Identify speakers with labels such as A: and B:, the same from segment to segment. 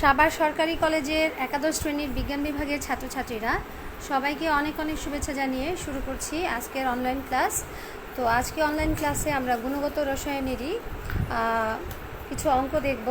A: সাভার সরকারি কলেজের একাদশ শ্রেণির বিজ্ঞান বিভাগের ছাত্রছাত্রীরা সবাইকে অনেক অনেক শুভেচ্ছা জানিয়ে শুরু করছি আজকের অনলাইন ক্লাস তো আজকে অনলাইন ক্লাসে আমরা গুণগত রসায়নেরই কিছু অঙ্ক দেখব।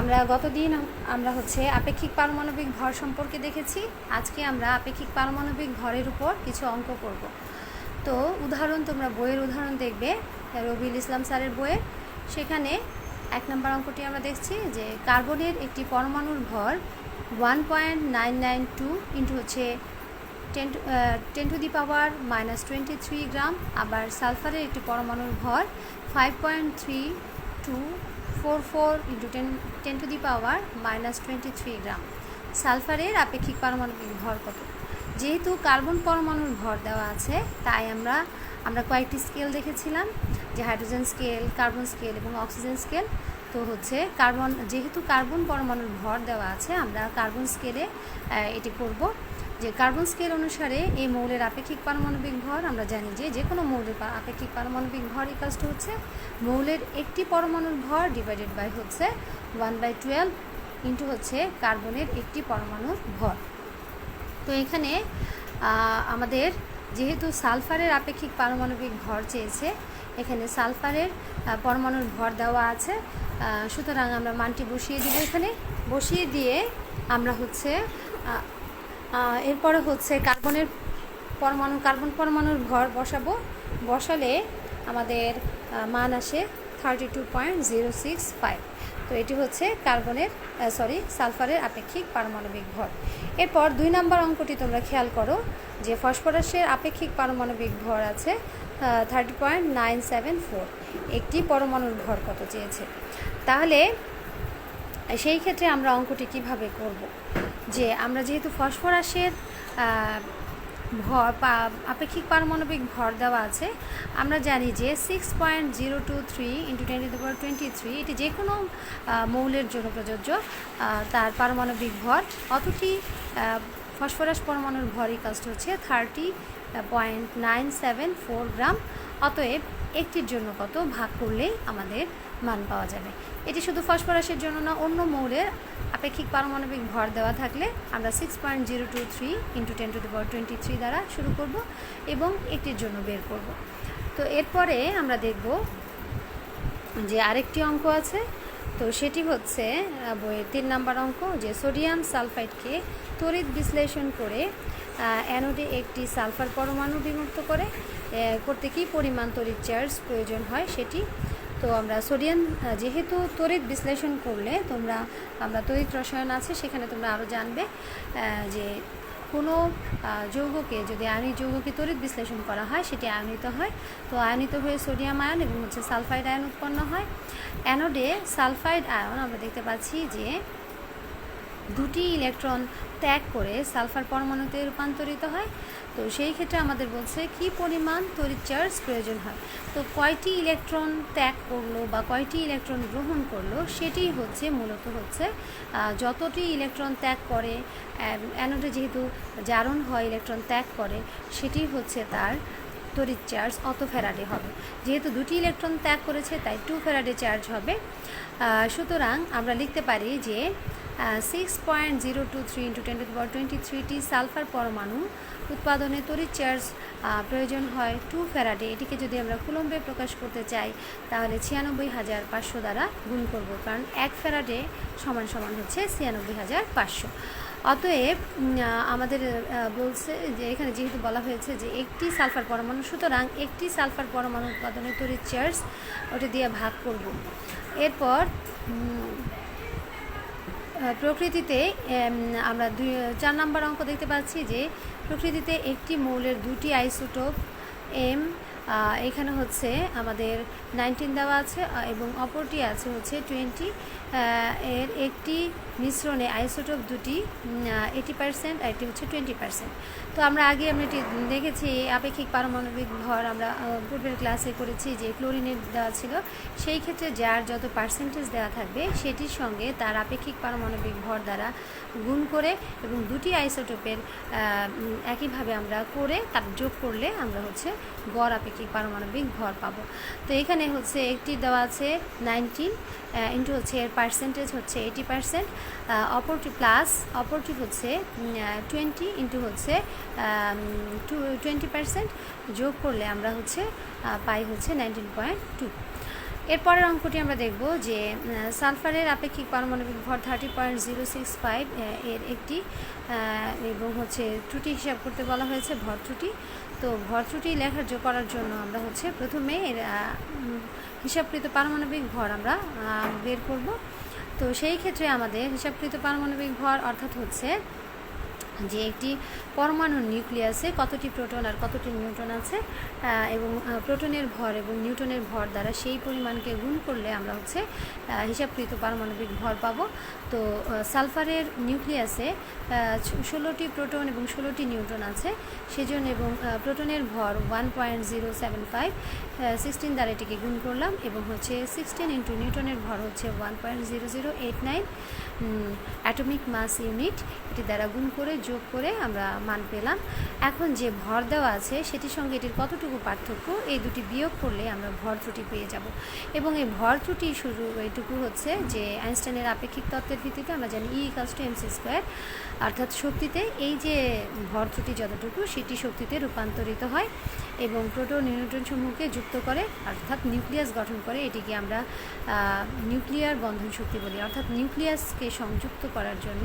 A: আমরা গতদিন আমরা হচ্ছে আপেক্ষিক পারমাণবিক ভর সম্পর্কে দেখেছি। আজকে আমরা আপেক্ষিক পারমাণবিক ভরের উপর কিছু অঙ্ক করব। তো উদাহরণ তোমরা বইয়ের উদাহরণ দেখবে, রবিউল ইসলাম স্যারের বইয়ের। সেখানে এক নম্বর অঙ্কটি আমরা দেখছি যে কার্বনের একটি পরমাণুর ভর one point nine nine two into হচ্ছে ten ten two the power minus twenty three gram আবার সালফারের একটি পরমাণুর ভর five point three two four four into ten ten two the power minus twenty three gram সালফারের আপেক্ষিক পারমাণবিক ভর কত? যেহেতু কার্বন পরমাণুর ভর দেওয়া আছে, তাই আমরা আমরা কয়েকটি স্কেল দেখেছিলাম, যে হাইড্রোজেন স্কেল কার্বন স্কেল এবং অক্সিজেন স্কেল তো হচ্ছে কার্বন যেহেতু কার্বন পরমাণুর ভর দেওয়া আছে, আমরা কার্বন স্কেলে এটি করব। যে কার্বন স্কেল অনুসারে এই মৌলের আপেক্ষিক পারমাণবিক ভর, আমরা জানি যে যে কোনো মৌলের আপেক্ষিক পারমাণবিক ভর ইকাস টু হচ্ছে মৌলের একটি পরমাণুর ভর ডিভাইডেড বাই হচ্ছে ওয়ান বাই টুয়েলভ ইন্টু হচ্ছে কার্বনের একটি পরমাণুর ভর। তো এখানে আমাদের যেহেতু সালফারের আপেক্ষিক পারমাণবিক ভর চেয়েছে, এখানে সালফারের পরমাণুর ভর দেওয়া আছে। সুতরাং আমরা মানটি বসিয়ে দিব এখানে। বসিয়ে দিয়ে আমরা হচ্ছে এরপরে হচ্ছে কার্বনের পরমাণু, কার্বন পরমাণুর ভর বসাবো। বসালে আমাদের মান আসে thirty two point zero six five তো এটি হচ্ছে কার্বনের সরি সালফারের আপেক্ষিক পারমাণবিক ভর। এরপর দুই নাম্বার অঙ্কটি তোমরা খেয়াল করো, যে ফসফরাসের আপেক্ষিক পারমাণবিক ভর আছে thirty point nine seven four একটি পরমাণুর ভর কত চেয়েছে? তাহলে সেই ক্ষেত্রে আমরা অঙ্কটি কীভাবে করব? যে আমরা যেহেতু ফসফরাসের ভর আপেক্ষিক পারমাণবিক ভর দেওয়া আছে। আমরা জানি যে six point zero two three into ten two power twenty three এটি যে কোনো মৌলের জন্য প্রযোজ্য তার পারমাণবিক ভর। অতটি ফসফরাস পরমাণুর ভর ইকাস্ট হচ্ছে thirty point nine seven four gram. অতএব একটির জন্য কত ভাগ করলেই আমাদের মান পাওয়া যাবে। এটি শুধু ফসফরাসের জন্য না, অন্য মৌলের আপেক্ষিক পারমাণবিক ভর দেওয়া থাকলে আমরা six point zero two three into ten two the power twenty three দ্বারা শুরু করব এবং একটির জন্য বের করব। তো এরপরে আমরা দেখব যে আরেকটি অঙ্ক আছে। তো সেটি হচ্ছে বইয়ের তিন নাম্বার অঙ্ক, যে সোডিয়াম সালফাইডকে তড়িৎ বিশ্লেষণ করে অ্যানোডে একটি সালফার পরমাণু বিমুক্ত করে করতে কী পরিমাণ তড়িৎ চার্জ প্রয়োজন হয় সেটি তো আমরা সোডিয়াম যেহেতু তড়িৎ বিশ্লেষণ করলে তোমরা, আমরা তড়িৎ রসায়ন আছে, সেখানে তোমরা আরও জানবে যে কোনো যৌগকে যদি আয়নিক যৌগকে তড়িৎ বিশ্লেষণ করা হয়, সেটি আয়নিত হয়। তো আয়নিত হয়ে সোডিয়াম আয়ন এবং হচ্ছে সালফাইড আয়ন উৎপন্ন হয়। অ্যানোডে সালফাইড আয়ন আমরা দেখতে পাচ্ছি যে দুটি ইলেকট্রন ত্যাগ করে সালফার পরমাণুতে রূপান্তরিত হয়। তো সেই ক্ষেত্রে আমাদের বলছে, কি পরিমাণ তড়িৎ চার্জ প্রয়োজন হয়? তো কয়টি ইলেকট্রন ত্যাগ করল বা কয়টি ইলেকট্রন গ্রহণ করল, সেটি হচ্ছে মূলত হচ্ছে যতটি ইলেকট্রন ত্যাগ করে অ্যানোডে যেহেতু জারণ হয়, ইলেকট্রন ত্যাগ করে, সেটি হচ্ছে তার তড়িৎ চার্জ, অত ফেরাডে হবে। যেহেতু দুটি ইলেকট্রন ত্যাগ করেছে, তাই টু ফেরাডে চার্জ হবে। সুতরাং আমরা লিখতে পারি যে six point zero two three into ten two power twenty thirty sulphur পরমাণু উৎপাদনে তড়িৎ চার্জ প্রয়োজন হয় টু ফ্যারাডে এটিকে যদি আমরা কুলম্বে প্রকাশ করতে চাই, তাহলে ছিয়ানব্বই হাজার পাঁচশো দ্বারা গুণ করব, কারণ এক ফ্যারাডে সমান সমান হচ্ছে ছিয়ানব্বই হাজার পাঁচশো। অতএব আমাদের বলছে যে, এখানে যেহেতু বলা হয়েছে যে একটি সালফার পরমাণু, সুতরাং একটি সালফার পরমাণু উৎপাদনে তড়িৎ চার্জ ওটা দিয়ে ভাগ করব। এরপর প্রকৃতিতে আমরা দুই, চার নাম্বার অঙ্ক দেখতে পাচ্ছি যে প্রকৃতিতে একটি মৌলের দুটি আইসোটোপ, এম এখানে হচ্ছে আমাদের নাইনটিন দেওয়া আছে এবং অপরটি আছে হচ্ছে টোয়েন্টি এর একটি মিশ্রণে আইসোটোপ দুটি এইটি পার্সেন্ট আর একটি হচ্ছে টোয়েন্টি পার্সেন্ট তো আমরা আগে আমরা এটি দেখেছি আপেক্ষিক পারমাণবিক ভর আমরা পূর্বের ক্লাসে করেছি যে ক্লোরিনের দেওয়া ছিল, সেই ক্ষেত্রে যার যত পার্সেন্টেজ দেওয়া থাকবে, সেটির সঙ্গে তার আপেক্ষিক পারমাণবিক ভর দ্বারা গুণ করে এবং দুটি আইসোটোপের একইভাবে আমরা করে তার যোগ করলে আমরা হচ্ছে গড় আপেক্ষিক আপেক্ষিক পারমাণবিক ভর পাবো। তো এখানে হচ্ছে একটি দেওয়া আছে নাইনটিন ইন্টু হচ্ছে এর পার্সেন্টেজ হচ্ছে এইটি পার্সেন্ট অপরটি প্লাস অপরটি হচ্ছে টোয়েন্টি ইন্টু হচ্ছে টোয়েন্টি পার্সেন্ট যোগ করলে আমরা হচ্ছে পাই হচ্ছে নাইনটিন পয়েন্ট টু এরপরের অঙ্কটি আমরা দেখব যে সালফারের আপেক্ষিক পারমাণবিক ভর thirty point zero six five এর একটি এবং হচ্ছে ত্রুটি হিসাব করতে বলা হয়েছে, ভর ত্রুটি। তো ভর ত্রুটি লেখার যোগ করার জন্য আমরা হচ্ছে প্রথমে এর হিসাবকৃত পারমাণবিক ভর আমরা বের করব। তো সেই ক্ষেত্রে আমাদের হিসাবকৃত পারমাণবিক ভর অর্থাৎ হচ্ছে যে একটি পরমাণুর নিউক্লিয়াসে কতটি প্রোটন আর কতটি নিউট্রন আছে এবং প্রোটনের ভর এবং নিউটনের ভর দ্বারা সেই পরিমাণকে গুণ করলে আমরা হচ্ছে হিসাবকৃত পারমাণবিক ভর পাবো। তো সালফারের নিউক্লিয়াসে ষোলোটি প্রোটন এবং ষোলোটি নিউট্রন আছে। সেজন্য এবং প্রোটনের ভর one point zero seven five sixteen দ্বারা এটিকে গুণ করলাম এবং হচ্ছে সিক্সটিন ইন্টু নিউটনের ভর হচ্ছে one point zero zero eight nine atomic mass unit এটি দ্বারা গুণ করে যোগ করে আমরা মান পেলাম। এখন যে ভর দেওয়া আছে, সেটির সঙ্গে এটির কতটুকু পার্থক্য, এই দুটি বিয়োগ করলে আমরা ভর ত্রুটি পেয়ে যাব। এবং এই ভর ত্রুটি শুরু এইটুকু হচ্ছে যে আইনস্টাইনের আপেক্ষিক তত্ত্বের ভিত্তিতে আমরা জানি E equals to MC square অর্থাৎ শক্তিতে এই যে ভর ত্রুটি যতটুকু, সেটি শক্তিতে রূপান্তরিত হয় এবং প্রোটন নিউট্রন সমূহকে যুক্ত করে, অর্থাৎ নিউক্লিয়াস গঠন করে, এটিকে আমরা নিউক্লিয়ার বন্ধন শক্তি বলি। অর্থাৎ নিউক্লিয়াসকে সংযুক্ত করার জন্য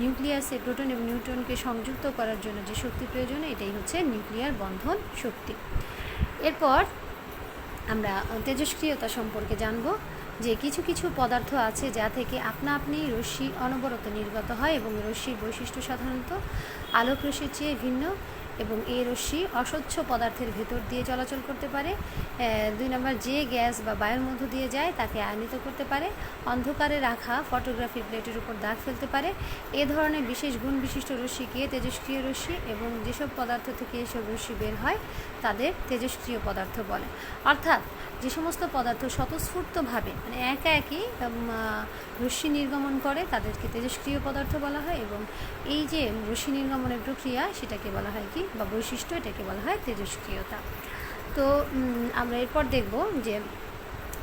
A: নিউক্লিয়াসে প্রোটন এবং নিউট্রনকে সংযুক্ত করার জন্য যে শক্তি প্রয়োজন, এটাই হচ্ছে নিউক্লিয়ার বন্ধন শক্তি। এরপর আমরা তেজস্ক্রিয়তা সম্পর্কে জানব যে কিছু কিছু পদার্থ আছে যা থেকে আপনা আপনি রশ্মি অনবরত নির্গত হয় এবং রশ্মির বৈশিষ্ট্য সাধারণত আলোক রশ্মির চেয়ে ভিন্ন। এবং এই রশ্মি অস্বচ্ছ পদার্থের ভেতর দিয়ে চলাচল করতে পারে। দুই নম্বর যে গ্যাস বা বায়ুর মধ্য দিয়ে যায় তাকে আয়নিত করতে পারে। অন্ধকারে রাখা ফটোগ্রাফি প্লেটের উপর দাগ ফেলতে পারে। এ ধরনের বিশেষ গুণ বিশিষ্ট রশ্মিকে তেজস্ক্রিয় রশ্মি এবং যেসব পদার্থ থেকে এসব রশ্মি বের হয় তাদের তেজস্ক্রিয় পদার্থ বলে। অর্থাৎ যে সমস্ত পদার্থ স্বতঃস্ফূর্তভাবে মানে একা একই রশ্মি নির্গমন করে তাদেরকে তেজস্ক্রিয় পদার্থ বলা হয় এবং এই যে রশ্মি নির্গমনের প্রক্রিয়া সেটাকে বলা হয় কি? বা বৈশিষ্ট্য, এটাকে বলা হয় তেজস্ক্রিয়তা। তো আমরা এরপর দেখব যে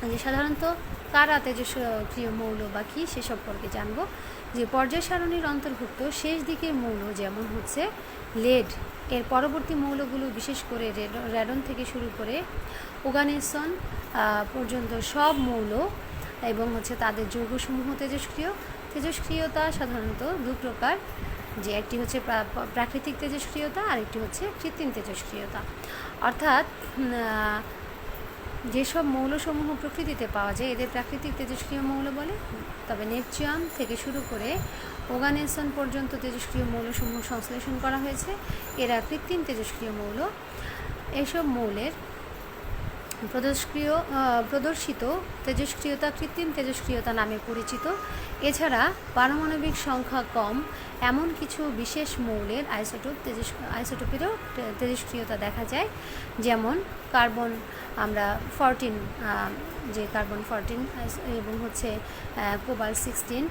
A: যে সাধারণত কারা তেজস্ক্রিয় মৌল বা কী সে সম্পর্কে জানব। যে পর্যায় সারণীর অন্তর্ভুক্ত শেষ দিকের মৌল যেমন হচ্ছে লেড। এর পরবর্তী মৌলগুলো বিশেষ করে রেড- র্যাডন থেকে শুরু করে ওগানেসন পর্যন্ত সব মৌল এবং হচ্ছে তাদের যৌগসমূহ তেজস্ক্রিয়। তেজস্ক্রিয়তা সাধারণত দু প্রকার। যে একটি হচ্ছে প্রাকৃতিক তেজস্ক্রিয়তা আর একটি হচ্ছে কৃত্রিম তেজস্ক্রিয়তা। অর্থাৎ যেসব মৌলসমূহ প্রকৃতিতে পাওয়া যায়, এদের প্রাকৃতিক তেজস্ক্রিয় মৌল বলে। তবে নেপচিয়াম থেকে শুরু করে ওগানেসন পর্যন্ত তেজস্ক্রিয় মৌলসমূহ সংশ্লেষণ করা হয়েছে। এরা কৃত্রিম তেজস্ক্রিয় মৌল। এসব মৌলের প্রদস্ক্রিয় আহ, প্রদর্শিত তেজস্ক্রিয়তা কৃত্রিম তেজস্ক্রিয়তা নামে পরিচিত। এছাড়া পারমাণবিক সংখ্যা কম এমন কিছু বিশেষ মৌলের আইসোটোপ তেজস আইসোটোপেরও তেজস্ক্রিয়তা দেখা যায়। যেমন কার্বন আমরা ফরটিন যে কার্বন ফরটিন এবং হচ্ছে কোবাল সিক্সটিন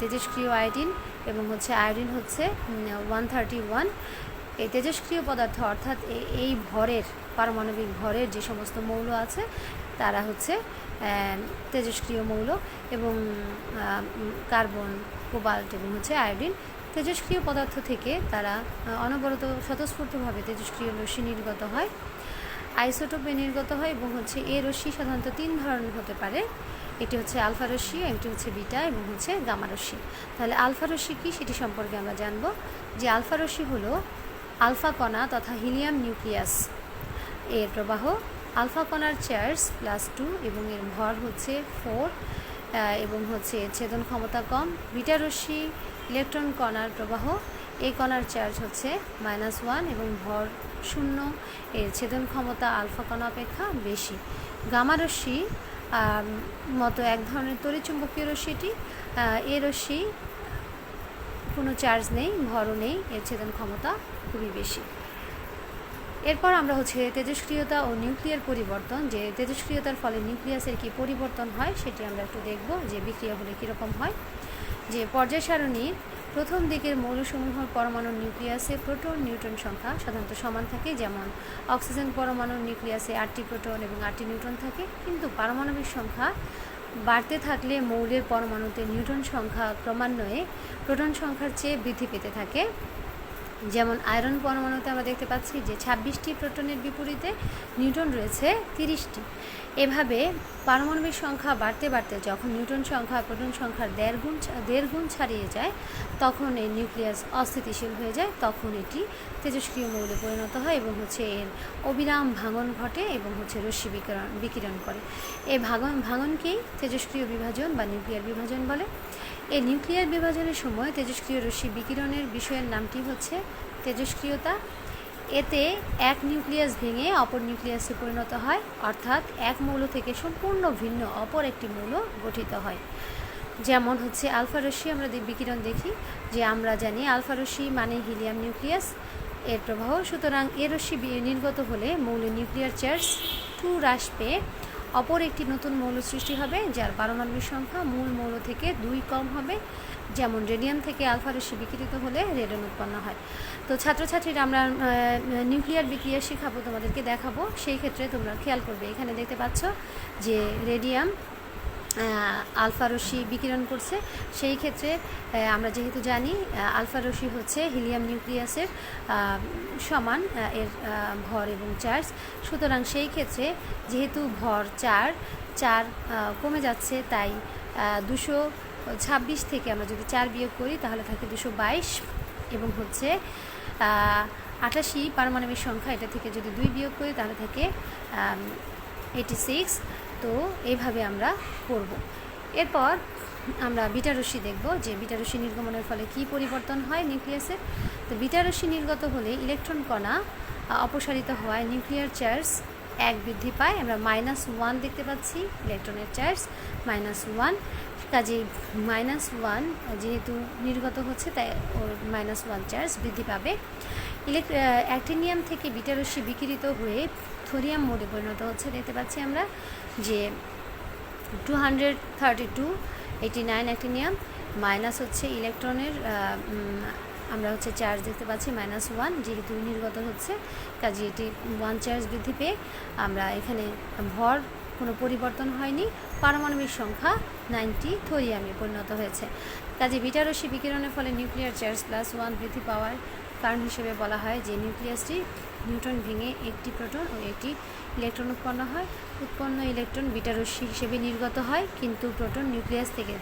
A: তেজস্ক্রিয় আয়োডিন এবং হচ্ছে আয়োডিন হচ্ছে ওয়ান থার্টি ওয়ান এই তেজস্ক্রিয় পদার্থ, অর্থাৎ এই ভরের, পারমাণবিক ভরের যে সমস্ত মৌল আছে, তারা হচ্ছে তেজস্ক্রিয় মৌল এবং কার্বন, কোবাল্ট এবং হচ্ছে আয়োডিন। তেজস্ক্রিয় পদার্থ থেকে তারা অনবরত স্বতঃস্ফূর্তভাবে তেজস্ক্রিয় রশ্মি নির্গত হয়, আইসোটোপে নির্গত হয় এবং হচ্ছে এ রশ্মি সাধারণত তিন ধরনের হতে পারে। এটি হচ্ছে আলফা রশ্মি, একটি হচ্ছে বিটা এবং হচ্ছে গামা রশ্মি। তাহলে আলফা রশ্মি কী? সেটি সম্পর্কে আমরা জানব। যে আলফা রশ্মি হলো আলফা কণা তথা হিলিয়াম নিউক্লিয়াস। এর প্রবাহ আলফা কণার চার্জ প্লাস টু এবং এর ভর হচ্ছে ফোর এবং হচ্ছে ছেদন ক্ষমতা কম। বিটা রশ্মি ইলেকট্রন কণার প্রবাহ, এই কণার চার্জ হচ্ছে মাইনাস ওয়ান এবং ভর শূন্য। এর ছেদন ক্ষমতা আলফা কণা অপেক্ষা বেশি। গামা রশ্মি মতো এক ধরনের তড়িৎচুম্বকীয় রশ্মিটি এ রশ্মি কোনো চার্জ নেই ভরও নেই, এর ছেদন ক্ষমতা খুবই বেশি। এরপর আমরা হচ্ছে তেজস্ক্রিয়তা ও নিউক্লিয়ার পরিবর্তন, যে তেজস্ক্রিয়তার ফলে নিউক্লিয়াসের কি পরিবর্তন হয় সেটি আমরা একটু দেখব, যে বিক্রিয়া হলে কীরকম হয়। যে পর্যায় সারণীর প্রথম দিকের মৌলসমূহের পরমাণুর নিউক্লিয়াসে প্রোটন, নিউট্রন সংখ্যা সাধারণত সমান থাকে, যেমন অক্সিজেন পরমাণুর নিউক্লিয়াসে আটটি প্রোটন এবং আটটি নিউট্রন থাকে, কিন্তু পারমাণবিক সংখ্যা বাড়তে থাকলে মৌলের পরমাণুতে নিউটন সংখ্যা ক্রমান্বয়ে প্রোটন সংখ্যার চেয়ে বৃদ্ধি পেতে থাকে। যেমন আয়রন পরমাণুতে আমরা দেখতে পাচ্ছি যে ছাব্বিশটি প্রোটনের বিপরীতে নিউটন রয়েছে তিরিশটি। এভাবে পারমাণবিক সংখ্যা বাড়তে বাড়তে যখন নিউট্রন সংখ্যা প্রোটন সংখ্যার দেড় গুণ দেড় গুণ ছাড়িয়ে যায়, তখন এই নিউক্লিয়াস অস্থিতিশীল হয়ে যায়, তখন এটি তেজস্ক্রিয় মৌলে পরিণত হয় এবং হচ্ছে এর অবিরাম ভাঙন ঘটে এবং হচ্ছে রশ্মি বিকিরণ বিকিরণ করে। এই ভাঙন ভাঙনকেই তেজস্ক্রিয় বিভাজন বা নিউক্লিয়ার বিভাজন বলে। এই নিউক্লিয়ার বিভাজনের সময় তেজস্ক্রিয় রশ্মি বিকিরণের বিষয়ের নামটি হচ্ছে তেজস্ক্রিয়তা এতে এক নিউক্লিয়াস ভেঙে অপর নিউক্লিয়াসে পরিণত হয়, অর্থাৎ এক মৌল থেকে সম্পূর্ণ ভিন্ন অপর একটি মৌল গঠিত হয়। যেমন হচ্ছে আলফা রশ্মি, আমরা বিকিরণ দেখি, যে আমরা জানি আলফা রশ্মি মানে হিলিয়াম নিউক্লিয়াস। এর প্রবাহ, সুতরাং এ রশ্মি নির্গত হলে মৌলের নিউক্লিয়ার চার্জ টু হ্রাস পেয়ে অপর একটি নতুন মৌল সৃষ্টি হবে, যার পারমাণবিক সংখ্যা মূল মৌল থেকে দুই কম হবে। যেমন রেডিয়াম থেকে আলফা রশ্মি বিকিরিত হলে রেডিয়াম উৎপন্ন হয়। তো ছাত্রছাত্রীরা আমরা নিউক্লিয়ার বিক্রিয়া শেখাবো, তোমাদেরকে দেখাবো। সেই ক্ষেত্রে তোমরা খেয়াল করবে, এখানে দেখতে পাচ্ছ যে রেডিয়াম আলফা রশ্মি বিকিরণ করছে। সেই ক্ষেত্রে আমরা যেহেতু জানি আলফা রশ্মি হচ্ছে হিলিয়াম নিউক্লিয়াসের সমান এর ভর এবং চার্জ। সুতরাং সেই ক্ষেত্রে যেহেতু ভর চার চার কমে যাচ্ছে, তাই দুশো ছাব্বিশ থেকে আমরা যদি চার বিয়োগ করি, তাহলে থাকে দুশো বাইশ এবং হচ্ছে আটাশি পারমাণবিক সংখ্যা, এটা থেকে যদি দুই বিয়োগ করি, তাহলে থাকে এইটি সিক্স তো এইভাবে আমরা করব। এরপর আমরা বিটা রশ্মি দেখব যে বিটা রশ্মি নির্গমনের ফলে কি পরিবর্তন হয় নিউক্লিয়াসের। তো বিটা রশ্মি নির্গত হলে ইলেকট্রন কণা অপসারিত হওয়ায় নিউক্লিয়ার চার্জ এক বৃদ্ধি পায়। আমরা মাইনাস ওয়ান দেখতে পাচ্ছি ইলেকট্রনের চার্জ মাইনাস ওয়ান কাজে মাইনাস ওয়ান যেহেতু নির্গত হচ্ছে, তাই ওর মাইনাস ওয়ান চার্জ বৃদ্ধি পাবে। ইলেক অ্যাক্টিনিয়াম থেকে বিটা রশ্মি বিকিরিত হয়ে থোরিয়াম মোডে পরিণত হচ্ছে, দেখতে পাচ্ছি আমরা যে two hundred thirty two eighty nine actinium minus হচ্ছে ইলেকট্রনের আমরা হচ্ছে চার্জ দেখতে পাচ্ছি মাইনাস ওয়ান যেহেতু নির্গত হচ্ছে, কাজে এটি ওয়ান চার্জ বৃদ্ধি পেয়ে আমরা এখানে ভর কোনো পরিবর্তন হয়নি, পারমাণবিক সংখ্যা নাইনটি থোরিয়ামে পরিণত হয়েছে। কাজে বিটা রশ্মি বিকিরণের ফলে নিউক্লিয়ার চার্জ প্লাস ওয়ান বৃদ্ধি পাওয়ার কারণ হিসেবে বলা হয় যে নিউক্লিয়াসটি নিউট্রন ভেঙে একটি প্রোটন ও একটি ইলেকট্রন উৎপন্ন হয়। উৎপন্ন ইলেকট্রন বিটা রশ্মি হিসেবে নির্গত হয়, কিন্তু প্রোটন নিউক্লিয়াস থেকে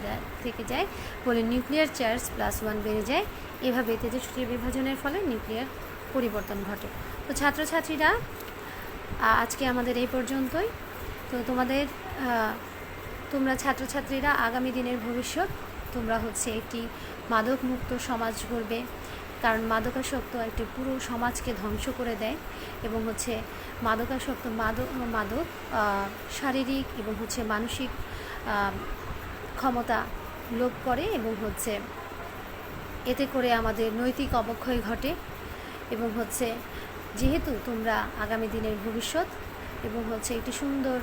A: থেকে যায় বলে নিউক্লিয়ার চার্জ প্লাস ওয়ান বেড়ে যায়। এভাবে তেজস্ক্রিয় বিভাজনের ফলে নিউক্লিয়ার পরিবর্তন ঘটে। তো ছাত্রছাত্রীরা আজকে আমাদের এই পর্যন্তই। তো তোমাদের তোমরা ছাত্রছাত্রীরা আগামী দিনের ভবিষ্যৎ, তোমরা হচ্ছে একটি মাদক মুক্ত সমাজ গড়বে। কারণ মাদকাসক্ত একটি পুরো সমাজকে ধ্বংস করে দেয় এবং হচ্ছে মাদকাসক্ত মাদক মাদক শারীরিক এবং হচ্ছে মানসিক ক্ষমতা লোপ করে এবং হচ্ছে এতে করে আমাদের নৈতিক অবক্ষয় ঘটে এবং হচ্ছে যেহেতু তোমরা আগামী দিনের ভবিষ্যৎ এবং হচ্ছে একটি সুন্দর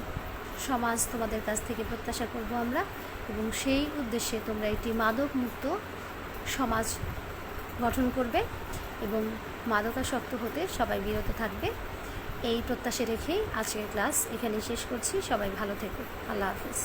A: সমাজ তোমাদের কাছ থেকে প্রত্যাশা করব আমরা এবং সেই উদ্দেশ্যে তোমরা একটি মাদক মুক্ত সমাজ গঠন করবে এবং মাদকাসক্ত হতে সবাই বিরত থাকবে। এই প্রত্যাশা রেখেই আজকের ক্লাস এখানে শেষ করছি। সবাই ভালো থেকো। আল্লাহ হাফিজ।